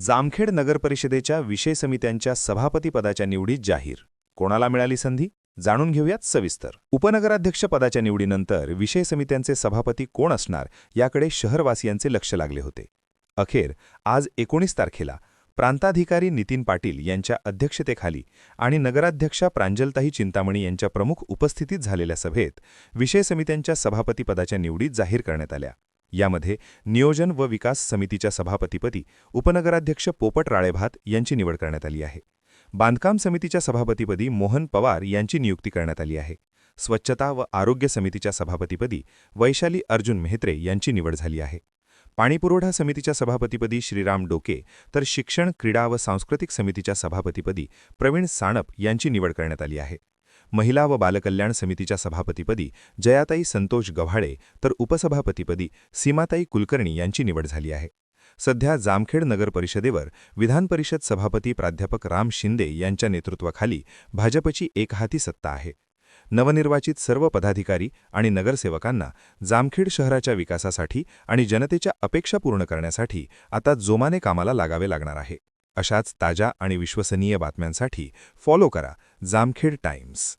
जामखेड नगरपरिषदेच्या विषय समित्यांच्या सभापतीपदाच्या निवडीत जाहीर. कोणाला मिळाली संधी? जाणून घेऊयात सविस्तर. उपनगराध्यक्ष पदाच्या निवडीनंतर विषय समित्यांचे सभापती कोण असणार याकडे शहरवासियांचे लक्ष लागले होते. अखेर आज एकोणीस तारखेला प्रांताधिकारी नितीन पाटील यांच्या अध्यक्षतेखाली आणि नगराध्यक्षा प्रांजलताई चिंतामणी यांच्या प्रमुख उपस्थितीत झालेल्या सभेत विषय समित्यांच्या सभापतीपदाच्या निवडीत जाहीर करण्यात आल्या. यामध्ये नियोजन व विकास समितीच्या सभापतीपदी उपनगराध्यक्ष पोपट राळेभात यांची निवड करण्यात आली आहे. बांधकाम समितीच्या सभापतीपदी मोहन पवार यांची नियुक्ती करण्यात आली आहे. स्वच्छता व आरोग्य समितीच्या सभापतीपदी वैशाली अर्जुन मेहत्रे यांची निवड झाली आहे. पाणीपुरवठा समितीच्या सभापतीपदी श्रीराम डोके तर शिक्षण क्रीडा व सांस्कृतिक समितीच्या सभापतीपदी प्रवीण साणप यांची निवड करण्यात आली आहे. महिला व बालकल्याण समितीच्या सभापतीपदी जयाताई संतोष गव्हाळे तर उपसभापतीपदी सीमाताई कुलकर्णी यांची निवड झाली आहे. सध्या जामखेड नगर परिषदेवर विधान परिषद सभापती प्राध्यापक राम शिंदे यांच्या नेतृत्वाखाली भाजपची एकहाती सत्ता आहे. नवनिर्वाचित सर्व पदाधिकारी आणि नगरसेवकांना जामखेड शहराच्या विकासासाठी आणि जनतेच्या अपेक्षा पूर्ण करण्यासाठी आता जोमाने कामाला लागावे लागणार आहे. अशाच ताज्या आणि विश्वसनीय बातम्यांसाठी फॉलो करा जामखेड टाइम्स.